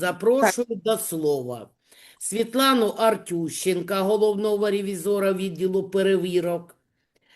Запрошую до слова Світлану Артющенка, головного ревізора відділу перевірок,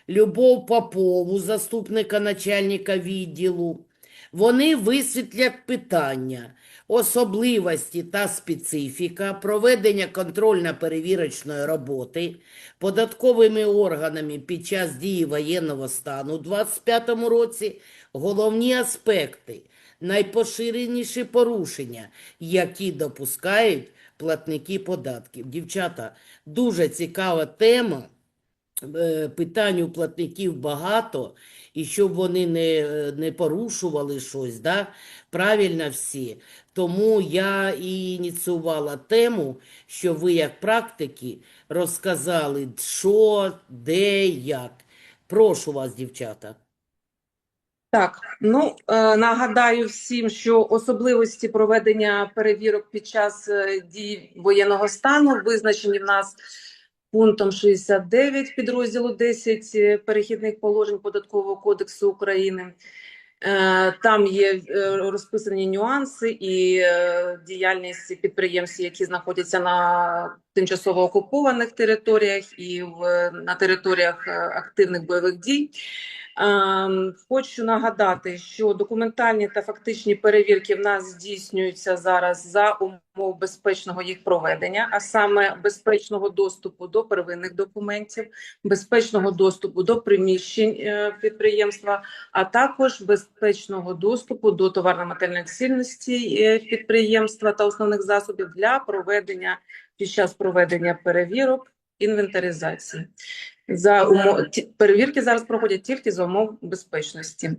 Любов Попову, заступника начальника відділу. Вони висвітлять питання, особливості та специфіка проведення контрольно-перевірочної роботи податковими органами під час дії воєнного стану у 2025 році, головні аспекти, найпоширеніші порушення, які допускають платники податків. Дівчата, дуже цікава тема. Е, Питань у платників багато, і щоб вони не, не порушували щось, да? правильно всі. Тому я і ініціювала тему, що ви, як практики, розказали, що, де, як. Прошу вас, дівчата. Так, ну е, нагадаю всім, що особливості проведення перевірок під час е, дії воєнного стану визначені в нас пунктом 69 підрозділу 10 е, перехідних положень Податкового кодексу України. Там є розписані нюанси і діяльність підприємств, які знаходяться на тимчасово окупованих територіях і в, на територіях активних бойових дій. Ем, Хочу нагадати, що документальні та фактичні перевірки в нас здійснюються зараз за умов безпечного їх проведення, а саме безпечного доступу до первинних документів, безпечного доступу до приміщень е, підприємства, а також безпечного доступу до товарно-матеріальних цінностей підприємства та основних засобів для проведення під час проведення перевірок інвентаризації. За умов перевірки зараз проходять тільки за умов безпечності.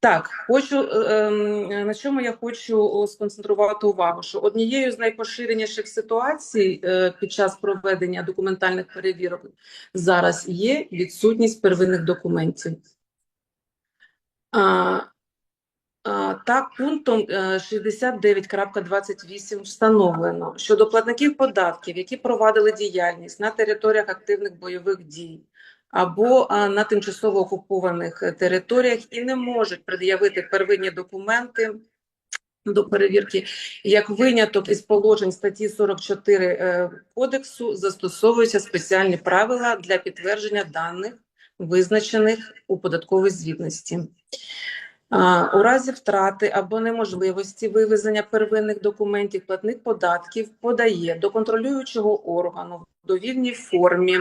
Так, хочу е, ем, на чому я хочу сконцентрувати увагу, що однією з найпоширеніших ситуацій е, під час проведення документальних перевірок зараз є відсутність первинних документів. Так, пунктом е, 69.28 встановлено, що до платників податків, які провадили діяльність на територіях активних бойових дій або на тимчасово окупованих е, територіях і не можуть пред'явити первинні документи до перевірки, як виняток із положень статті 44 е, Кодексу застосовуються спеціальні правила для підтвердження даних, визначених у податковій звітності. У разі втрати або неможливості вивезення первинних документів платник податків подає до контролюючого органу в довільній формі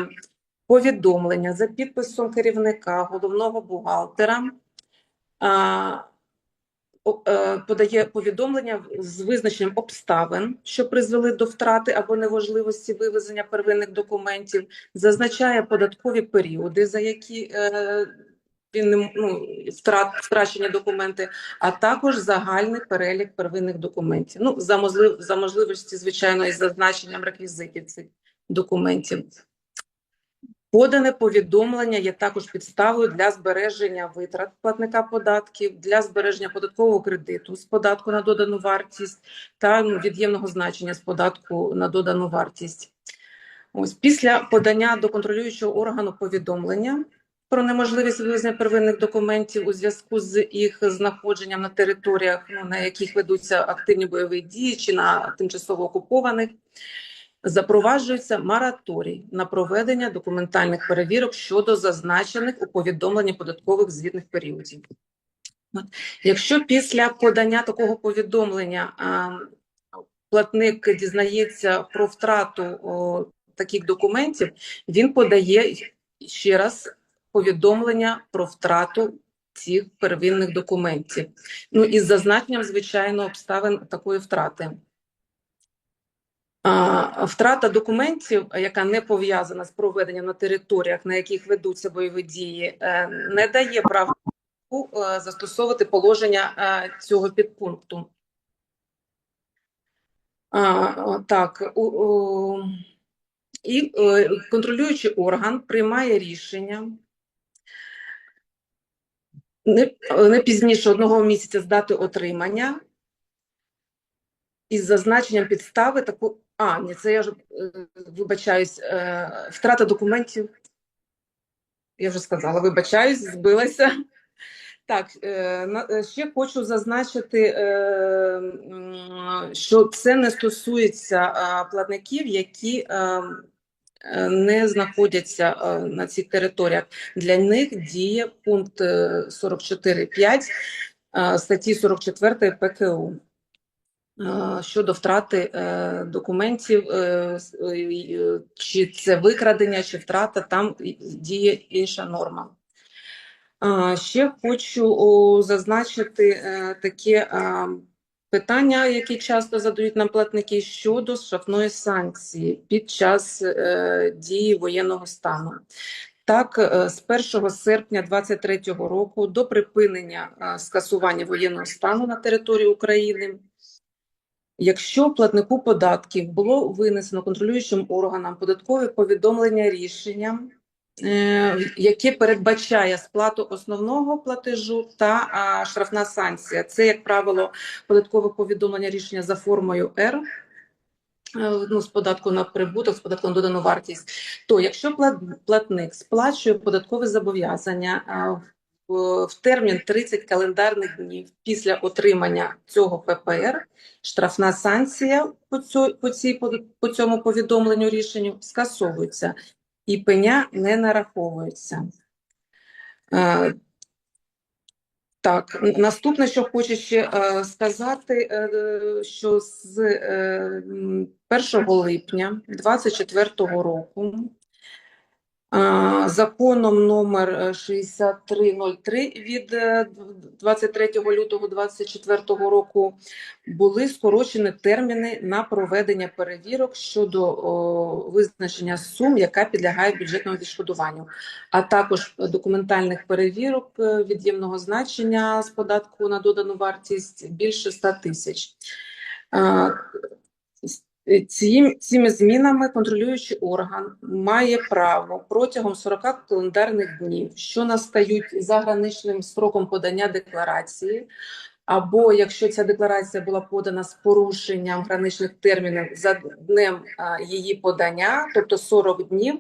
повідомлення за підписом керівника, головного бухгалтера, е, подає повідомлення з визначенням обставин, що призвели до втрати або неважливості вивезення первинних документів, зазначає податкові періоди, за які е, він не ну, втрат, втрачені документи, а також загальний перелік первинних документів. Ну, за, можлив, за можливості, звичайно, із зазначенням реквізитів цих документів. Подане повідомлення є також підставою для збереження витрат платника податків, для збереження податкового кредиту з податку на додану вартість та ну, від'ємного значення з податку на додану вартість. Ось після подання до контролюючого органу повідомлення про неможливість вивезення первинних документів у зв'язку з їх знаходженням на територіях, ну, на яких ведуться активні бойові дії чи на тимчасово окупованих, запроваджується мораторій на проведення документальних перевірок щодо зазначених у повідомленні податкових звітних періодів. От. Якщо після подання такого повідомлення а, платник дізнається про втрату о, таких документів, він подає ще раз повідомлення про втрату цих первинних документів. Ну із зазначенням, звичайно, обставин такої втрати. Втрата документів, яка не пов'язана з проведенням на територіях, на яких ведуться бойові дії, е, не дає права е, застосовувати положення е, цього підпункту. Так, і контролюючий орган приймає рішення не, не пізніше одного місяця з дати отримання із зазначенням підстави таку. А, ні, це я вже вибачаюсь, е, втрата документів. Я вже сказала, вибачаюсь, збилася. Так, е, е, ще хочу зазначити, що це не стосується платників, які не знаходяться е, на цих територіях. Для них діє пункт е, 44.5 е, статті 44 ПКУ е, щодо втрати е, документів, е, е, е, чи це викрадення, чи втрата, там діє інша норма. Ще хочу зазначити е, таке питання, які часто задають нам платники щодо штрафної санкції під час е, дії воєнного стану. Так, е, з 1 серпня 2023 року до припинення е, скасування воєнного стану на території України Якщо платнику податків було винесено контролюючим органам податкове повідомлення рішенням, яке передбачає сплату основного платежу та штрафна санкція, це, як правило, податкове повідомлення рішення за формою Р. е, Ну, з податку на прибуток, з податку на додану вартість, то якщо плат- платник сплачує податкове зобов'язання в, термін 30 календарних днів після отримання цього ППР, штрафна санкція по, цьо, по, цій, по, по цьому повідомленню рішенню скасовується і пеня не нараховується. Е, так, наступне, що хочу ще е, сказати, е, що з е, м, 1 липня 2024 року законом номер е, 6303 від е, 23 лютого 2024 року були скорочені терміни на проведення перевірок щодо визначення сум, яка підлягає бюджетному відшкодуванню, а також документальних перевірок е, від'ємного значення з податку на додану вартість більше 100 тисяч. Е, Цим, цими змінами контролюючий орган має право протягом 40 календарних днів, що настають за граничним строком подання декларації, або якщо ця декларація була подана з порушенням граничних термінів за днем її подання, тобто 40 днів,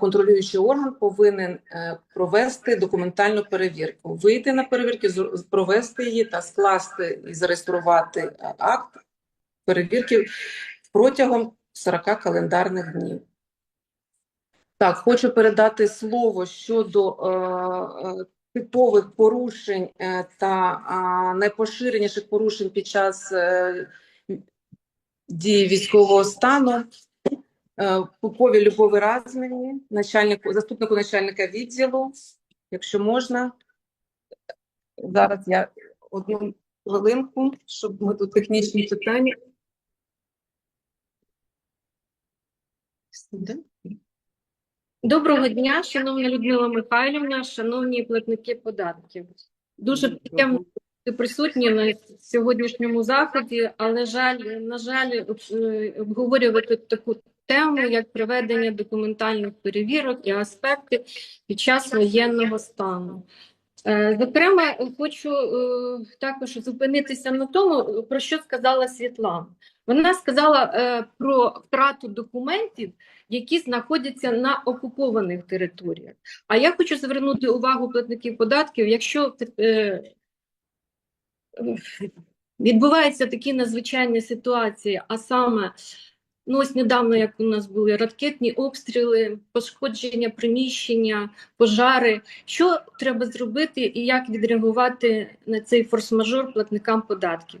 контролюючий орган повинен е, провести документальну перевірку, вийти на перевірки, провести її та скласти і зареєструвати е, акт перевірки протягом 40 календарних днів. Так, хочу передати слово щодо е, е, типових порушень е, та е, найпоширеніших порушень під час е, дії військового стану. Е, Попові Любові Разміні, начальнику, заступнику начальника відділу, якщо можна. Зараз я одну хвилинку, щоб ми тут технічні питання. Доброго дня, шановна Людмила Михайлівна, шановні платники податків. Дуже приємно бути присутні на сьогоднішньому заході, але жаль, на жаль, е, обговорювати таку тему, як проведення документальних перевірок і аспекти під час воєнного стану. Е, Зокрема, хочу е, також зупинитися на тому, про що сказала Світлана. Вона сказала про втрату документів, які знаходяться на окупованих територіях. А я хочу звернути увагу платників податків, якщо е, відбуваються такі надзвичайні ситуації, а саме ну ось недавно, як у нас були ракетні обстріли, пошкодження приміщення, пожари. Що треба зробити і як відреагувати на цей форс-мажор платникам податків?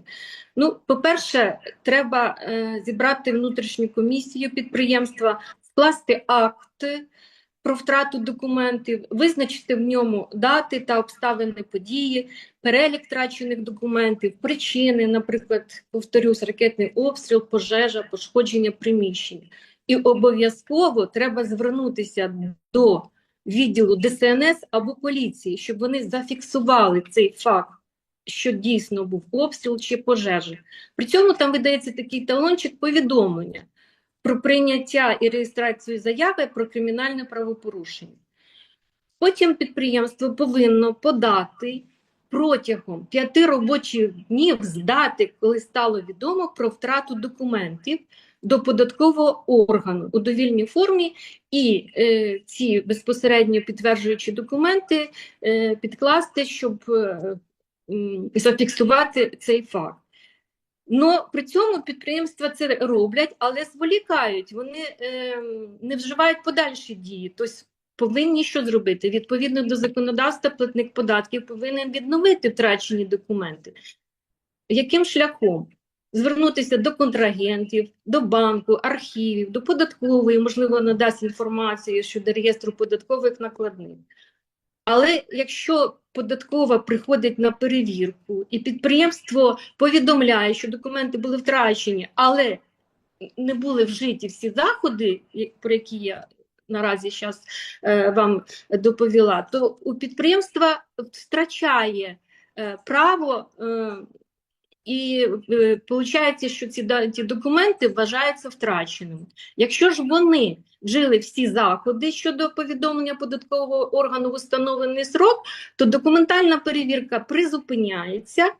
Ну, по-перше, треба е, зібрати внутрішню комісію підприємства, скласти акт про втрату документів, визначити в ньому дати та обставини події, перелік втрачених документів, причини, наприклад, повторюсь, ракетний обстріл, пожежа, пошкодження приміщень. І обов'язково треба звернутися до відділу ДСНС або поліції, щоб вони зафіксували цей факт, що дійсно був обстріл чи пожежа. При цьому там видається такий талончик повідомлення про прийняття і реєстрацію заяви про кримінальне правопорушення. Потім підприємство повинно подати протягом п'яти робочих днів з дати, коли стало відомо про втрату документів до податкового органу у довільній формі, і е, ці безпосередньо підтверджуючі документи е, підкласти, щоб е, зафіксувати цей факт. Но при цьому підприємства це роблять, але зволікають, вони е, не вживають подальші дії. Тобто повинні що зробити? Відповідно до законодавства, платник податків повинен відновити втрачені документи. Яким шляхом? Звернутися до контрагентів, до банку, архівів, до податкової, можливо, надасть інформацію щодо реєстру податкових накладних. Але якщо податкова приходить на перевірку і підприємство повідомляє, що документи були втрачені, але не були вжиті всі заходи, про які я наразі зараз е, вам доповіла, то у підприємства втрачає е, право. Е, і виходить, що ці, ці документи вважаються втраченими. Якщо ж вони вжили всі заходи щодо повідомлення податкового органу в установлений срок, то документальна перевірка призупиняється,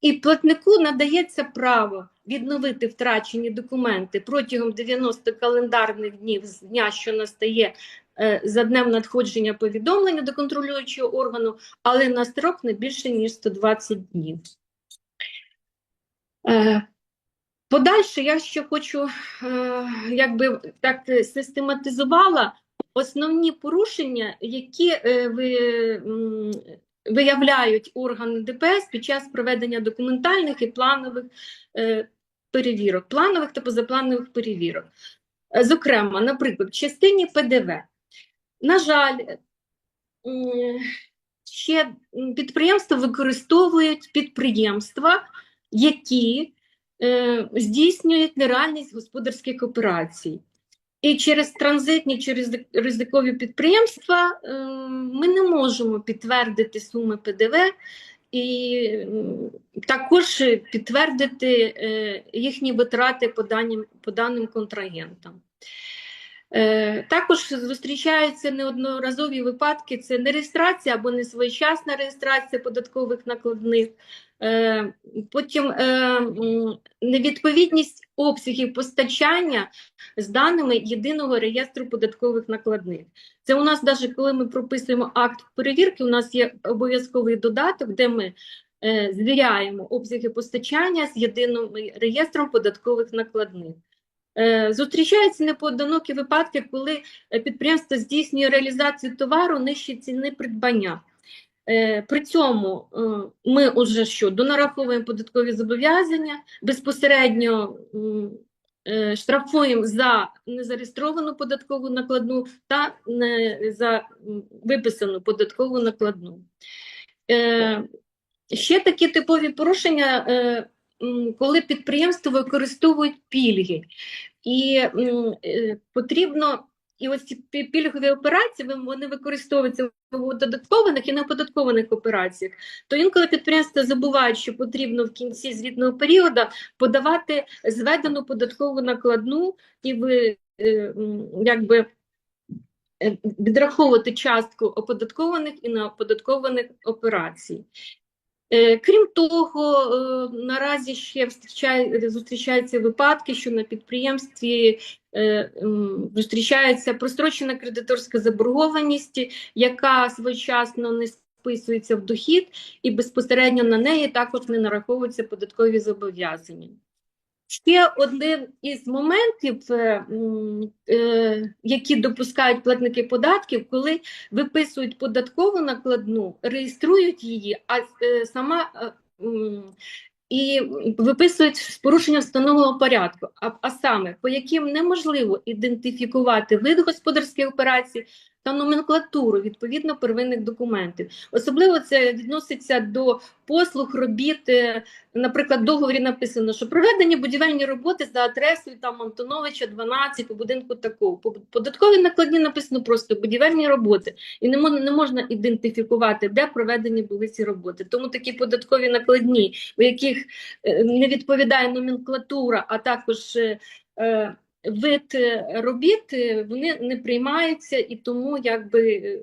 і платнику надається право відновити втрачені документи протягом 90 календарних днів з дня, що настає е, за днем надходження повідомлення до контролюючого органу, але на строк не більше ніж 120 днів. Е, Подальше я ще хочу, е, якби так систематизувала основні порушення, які е, ви, виявляють органи ДПС під час проведення документальних і планових перевірок, планових та позапланових перевірок. Зокрема, наприклад, в частині ПДВ. На жаль, ще підприємства використовують підприємства, які е, здійснюють нереальність господарських операцій. І через транзитні, через ризикові підприємства е, ми не можемо підтвердити суми ПДВ і також підтвердити е, їхні витрати по даним, по даним контрагентам. Е, Також зустрічаються неодноразові випадки: це нереєстрація або несвоєчасна реєстрація податкових накладних, потім е, невідповідність обсягів постачання з даними єдиного реєстру податкових накладних. Це у нас, навіть коли ми прописуємо акт перевірки, у нас є обов'язковий додаток, де ми е, звіряємо обсяги постачання з єдиним реєстром податкових накладних. Е, Зустрічаються непоодинокі випадки, коли е, підприємство здійснює реалізацію товару нижче ціни придбання. Е, При цьому е, ми уже що донараховуємо податкові зобов'язання, безпосередньо е, штрафуємо за незареєстровану податкову накладну та за виписану податкову накладну. Ще такі типові порушення, коли підприємства використовують пільги. І потрібно, і ось ці пільгові операції вони використовуються в оподаткованих і неоподаткованих операціях. То інколи підприємства забувають, що потрібно в кінці звітного періоду подавати зведену податкову накладну і ви е, якби. е, Відраховувати частку оподаткованих і неоподаткованих операцій. Е, Крім того, е, наразі ще зустрічаються випадки, що на підприємстві е, зустрічається прострочена кредиторська заборгованість, яка своєчасно не списується в дохід, і безпосередньо на неї також не нараховуються податкові зобов'язання. Ще один із моментів, е, е, які допускають платники податків, коли виписують податкову накладну, реєструють її, а е, сама і виписують з порушенням встановленого порядку, а, а саме по яким неможливо ідентифікувати вид господарських операцій та номенклатуру відповідно первинних документів. Особливо це відноситься до послуг, робіт. е, Наприклад, в договорі написано, що проведені будівельні роботи за адресою там Антоновича 12 по будинку такого. По податковій накладні написано просто будівельні роботи, і не можна, ідентифікувати, де проведені були ці роботи. Тому такі податкові накладні, у яких е, не відповідає номенклатура, а також е, вид е, робіт, е, вони не приймаються, і тому якби. е,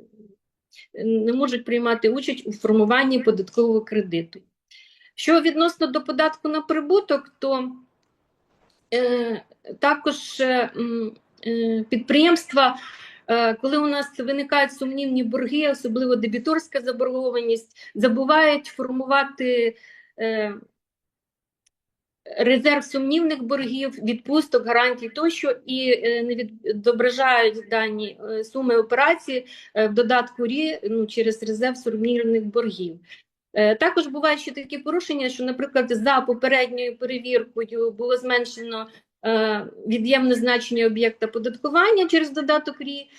не можуть приймати участь у формуванні податкового кредиту. Що відносно до податку на прибуток, то е, також е, підприємства, е, коли у нас виникають сумнівні борги, особливо дебіторська заборгованість, забувають формувати резерв сумнівних боргів, відпусток, гарантій тощо, і е, не відображають дані е, суми операції е, в додатку РІ ну, через резерв сумнівних боргів. Також бувають ще такі порушення, що, наприклад, за попередньою перевіркою було зменшено від'ємне значення об'єкта податкування через додаток РІ.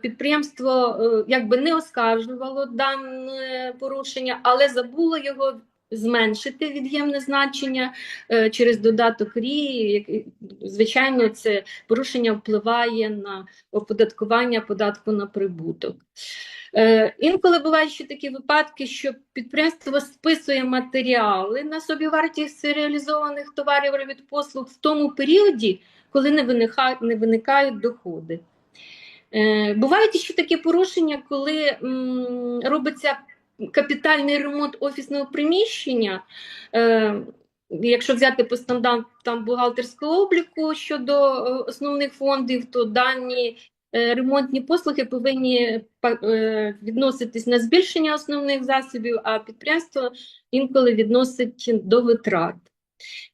Підприємство якби не оскаржувало дане порушення, але забуло його зменшити від'ємне значення е, через додаток РІ. Звичайно, це порушення впливає на оподаткування податку на прибуток. Е, Інколи бувають ще такі випадки, що підприємство списує матеріали на собівартість реалізованих товарів від послуг в тому періоді, коли не виникають, доходи. Е, Бувають ще такі порушення, коли робиться капітальний ремонт офісного приміщення. Е, Якщо взяти по стандартам бухгалтерського обліку щодо е, основних фондів, то дані е, ремонтні послуги повинні відноситись на збільшення основних засобів, а підприємство інколи відносить до витрат.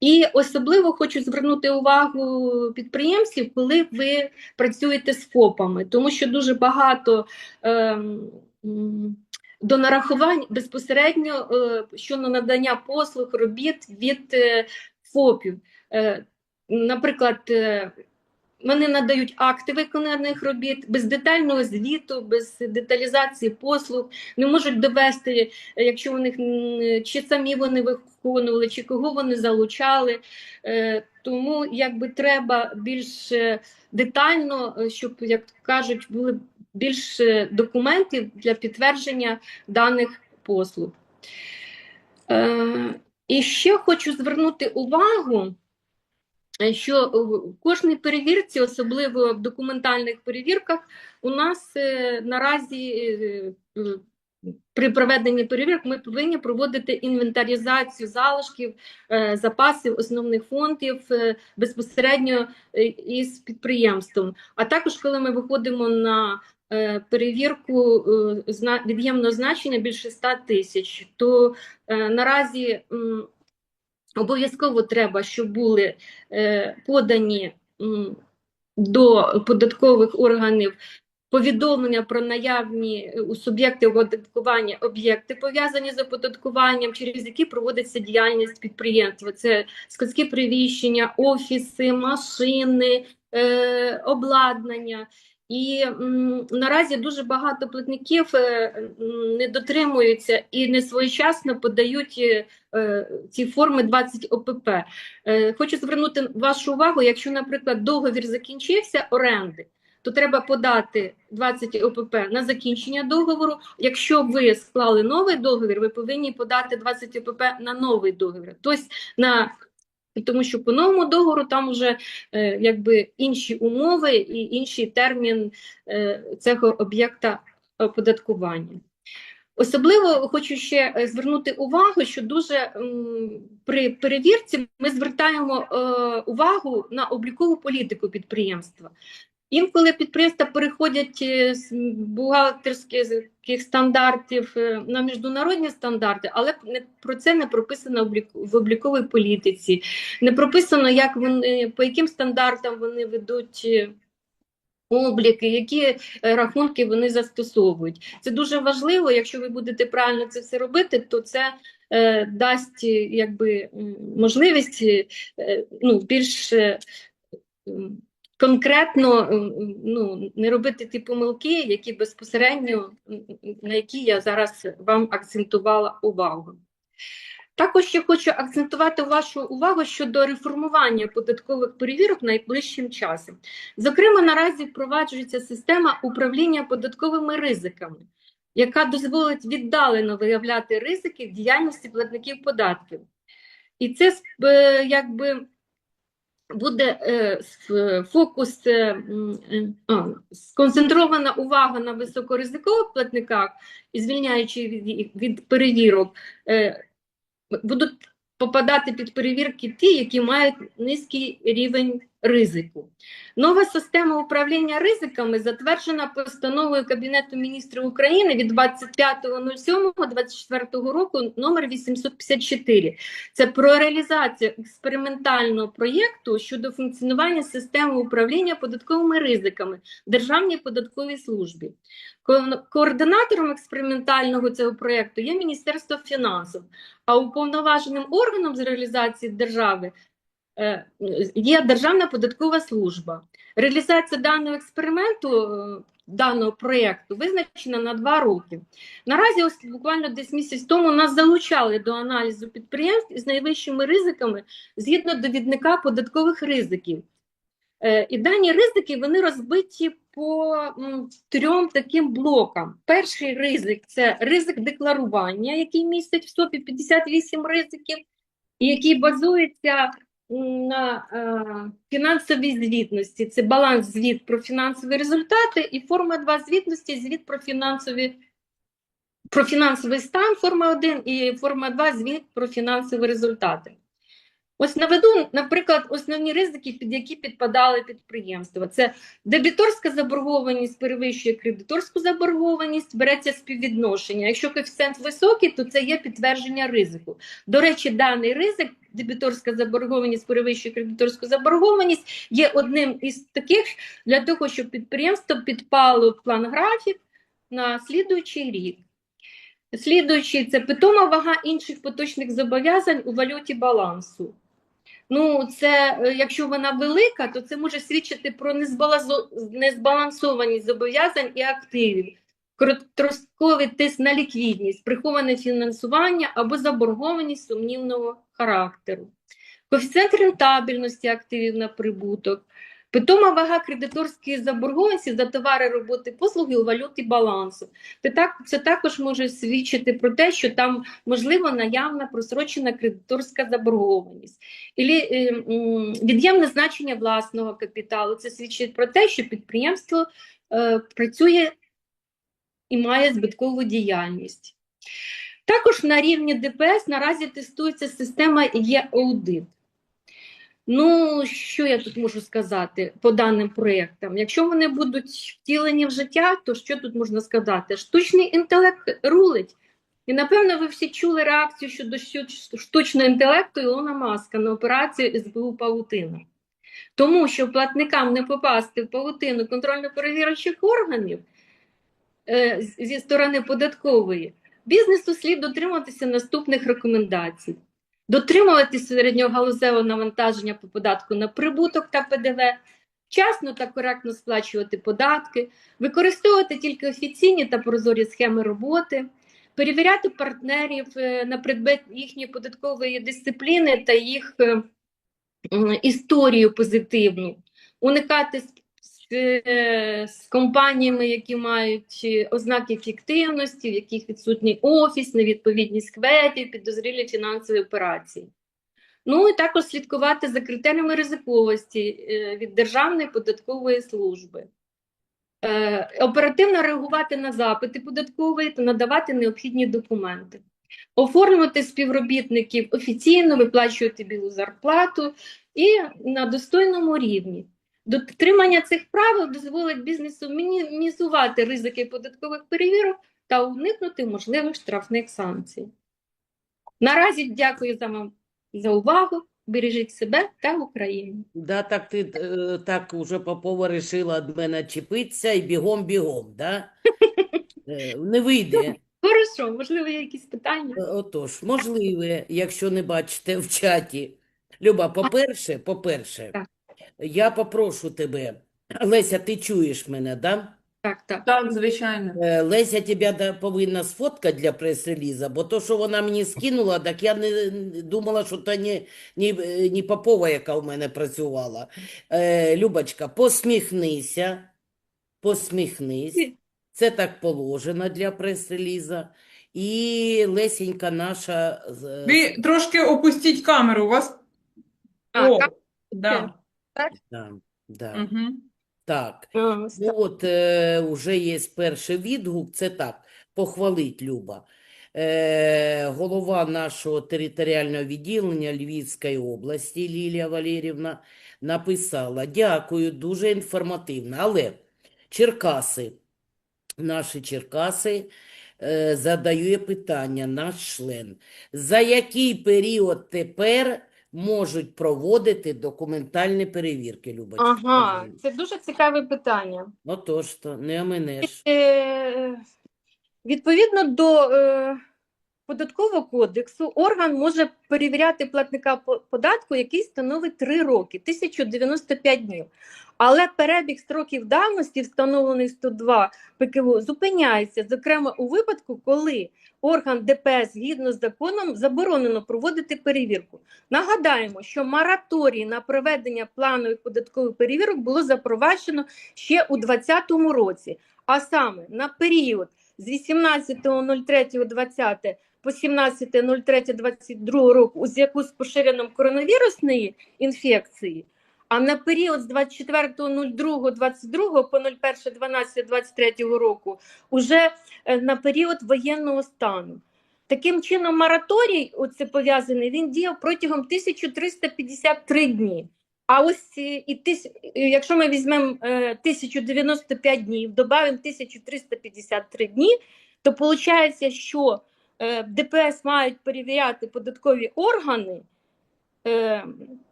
І особливо хочу звернути увагу підприємців, коли ви працюєте з ФОПами, тому що дуже багато ем, до нарахувань безпосередньо е, щодо надання послуг, робіт від е, ФОПів. Е, Наприклад, вони надають акти виконаних робіт без детального звіту, без деталізації послуг, не можуть довести, якщо у них чи самі вони виконували, чи кого вони залучали. Тому якби треба більш детально, щоб, як кажуть, були більше документів для підтвердження даних послуг. Е, І ще хочу звернути увагу, е, що в кожній перевірці, особливо в документальних перевірках, у нас е, наразі при проведенні перевірок ми повинні проводити інвентаризацію залишків, запасів основних фондів безпосередньо із підприємством. А також, коли ми виходимо на перевірку е, від'ємного значення більше 100 тисяч, то е, наразі обов'язково треба, щоб були е, подані до податкових органів повідомлення про наявні е, у суб'єктів оподаткування об'єкти, пов'язані з оподаткуванням, через які проводиться діяльність підприємства. Це складські приміщення, офіси, машини, е, обладнання. І наразі дуже багато платників е, не дотримуються і не своєчасно подають е, е, ці форми 20 ОПП. Хочу звернути вашу увагу, якщо, наприклад, договір закінчився оренди, то треба подати 20 ОПП на закінчення договору. Якщо ви склали новий договір, ви повинні подати 20 ОПП на новий договір. Тобто на тому що по новому договору там вже е, якби інші умови і інший термін е, цього об'єкта оподаткування. Особливо хочу ще е, звернути увагу, що дуже при перевірці ми звертаємо е, увагу на облікову політику підприємства. Інколи підприємства переходять е, з бухгалтерських стандартів е, на міжнародні стандарти, але про це не прописано в обліковій політиці. Не прописано, як вони, по яким стандартам вони ведуть е, обліки, які рахунки вони застосовують. Це дуже важливо. Якщо ви будете правильно це все робити, то це е, дасть якби можливість е, ну, більш е, конкретно ну, не робити ті помилки, які безпосередньо на які я зараз вам акцентувала увагу. Також ще хочу акцентувати вашу увагу щодо реформування податкових перевірок найближчим часом. Зокрема, наразі впроваджується система управління податковими ризиками, яка дозволить віддалено виявляти ризики в діяльності платників податків. І це е, якби буде е, фокус, е, е, сконцентрована увага на високоризикових платниках і звільняючи від, від перевірок, будуть попадати під перевірки ті, які мають низький рівень ризику. Нова система управління ризиками затверджена постановою Кабінету міністрів України від 25.07.24 року номер 854. Це про реалізацію експериментального проєкту щодо функціонування системи управління податковими ризиками в Державній податковій службі. Координатором експериментального цього проєкту є Міністерство фінансів, а уповноваженим органом з реалізації держави є Державна податкова служба. Реалізація даного експерименту, е, даного проєкту визначена на два роки. Наразі, ось буквально десь місяць тому, нас залучали до аналізу підприємств із найвищими ризиками згідно довідника податкових ризиків. Е, І дані ризики вони розбиті по трьом таким блокам. Перший ризик це ризик декларування, який містить в собі 58 ризиків, і який базується на е, фінансовій звітності. Це баланс звіт про фінансові результати і форма 2 звітності звіт про фінансові про фінансовий стан форма 1 і форма 2 звіт про фінансові результати. Ось наведу, наприклад, основні ризики, під які підпадали підприємства. Це дебіторська заборгованість перевищує кредиторську заборгованість, береться співвідношення. Якщо коефіцієнт високий, то це є підтвердження ризику. До речі, даний ризик, дебіторська заборгованість перевищує кредиторську заборгованість, є одним із таких для того, щоб підприємство підпало в план графік на слідуючий рік. Слідуючий це питома вага інших поточних зобов'язань у валюті балансу. Ну, це е, якщо вона велика, то це може свідчити про незбалансованість зобов'язань і активів, короткостроковий тиск на ліквідність, приховане фінансування або заборгованість сумнівного характеру, коефіцієнт рентабельності активів на прибуток, питома вага кредиторської заборгованості за товари, роботи, послуги у валюті балансу. Це, так, це також може свідчити про те, що там можливо наявна просрочена кредиторська заборгованість. Ілі е, від'ємне значення власного капіталу. Це свідчить про те, що підприємство е, працює і має збиткову діяльність. Також на рівні ДПС наразі тестується система є-аудит. Ну, що я тут можу сказати по даним проєктам? Якщо вони будуть втілені в життя, то що тут можна сказати? Штучний інтелект рулить. І напевно ви всі чули реакцію щодо штучного інтелекту Ілона Маска на операцію СБУ Павутина. Тому що платникам не попасти в павутину контрольно-перевірюючих органів е, зі сторони податкової, бізнесу слід дотримуватися наступних рекомендацій. Дотримувати середньогалузевого навантаження по податку на прибуток та ПДВ, вчасно та коректно сплачувати податки, використовувати тільки офіційні та прозорі схеми роботи, перевіряти партнерів е, на предмет їхньої податкової дисципліни та їх е, історію позитивну, уникати з, компаніями, які мають е, ознаки фіктивності, в яких відсутній офіс, невідповідність кведів, підозрілі фінансові операції. Ну і також слідкувати за критеріями ризиковості е, від Державної податкової служби. Е, Оперативно реагувати на запити податкової та надавати необхідні документи. Оформлювати співробітників офіційно, виплачувати білу зарплату і на достойному рівні. Дотримання цих правил дозволить бізнесу мінімізувати ризики податкових перевірок та уникнути можливих штрафних санкцій. Наразі дякую за вам за увагу. Бережіть себе та Україну. Да, так ти е, так уже Попова рішила від мене чіпитися і бігом-бігом, да? Е, Не вийде. Хорошо, можливо, є якісь питання? Е, Отож, можливе, якщо не бачите в чаті. Люба, по-перше, по-перше, Так. Я попрошу тебе, Леся, ти чуєш мене, да? Так, так. Так, звичайно. Е, Леся тебе да, повинна сфоткати для прес-реліза, бо то, що вона мені скинула, так я не думала, що то не, не, не Попова, яка в мене працювала. Е, Любочка, посміхнися, посміхнись. Це так положено для прес-реліза. І Лесенька наша... з- Ви трошки опустіть камеру, у вас. А, О, так, Да. Да, да. Угу. Так. Е, Ну от е, вже є перший відгук, це так, похвалить Люба. Е, голова нашого територіального відділення Львівської області Лілія Валерівна написала, дякую, дуже інформативно, але Черкаси, наші Черкаси, е, задає питання, наш член, за який період тепер можуть проводити документальні перевірки, Любочка? Ага, це дуже цікаве питання. Отож то, не оминеш. Е, Відповідно до е, податкового кодексу, орган може перевіряти платника податку, який становить 3 роки, 1095 днів. Але перебіг строків давності, встановлений 102 ПКВ, зупиняється, зокрема у випадку, коли орган ДПС згідно з законом заборонено проводити перевірку. Нагадаємо, що мораторій на проведення планових податкових перевірок було запроваджено ще у 2020 році, а саме на період з 18.03.20 по 17.03.22 року у зв'язку з поширенням коронавірусної інфекції, а на період з 24.02.22 по 01.12.23 року уже е, на період воєнного стану. Таким чином, мораторій, оце пов'язаний, він діяв протягом 1353 дні. А ось е, і тис... е, якщо ми візьмемо е, 1095 днів, додаємо 1353 дні, то виходить, що е, ДПС мають перевіряти податкові органи,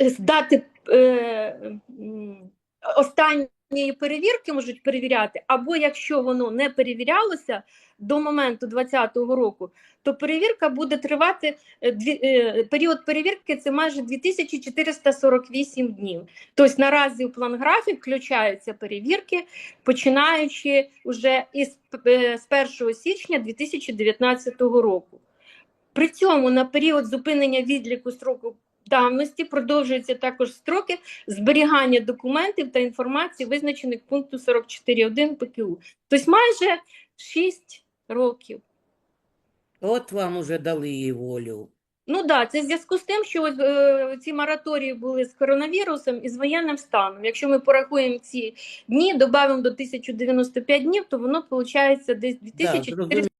здати з перевірки можуть перевіряти, або якщо воно не перевірялося до моменту 2020 року, то перевірка буде тривати е, е, період перевірки це майже 2448 днів. Тобто наразі в план графік включаються перевірки, починаючи вже із е, з 1 січня 2019 року. При цьому на період зупинення відліку строку давності продовжуються також строки зберігання документів та інформації, визначених пункту 44.1 ПКУ. Тобто майже 6 років. От вам уже дали їй волю. Ну так, да, це в зв'язку з тим, що ось, е, ці мораторії були з коронавірусом і з воєнним станом. Якщо ми порахуємо ці дні, додамо до 1095 днів, то воно виходить десь Да, 2400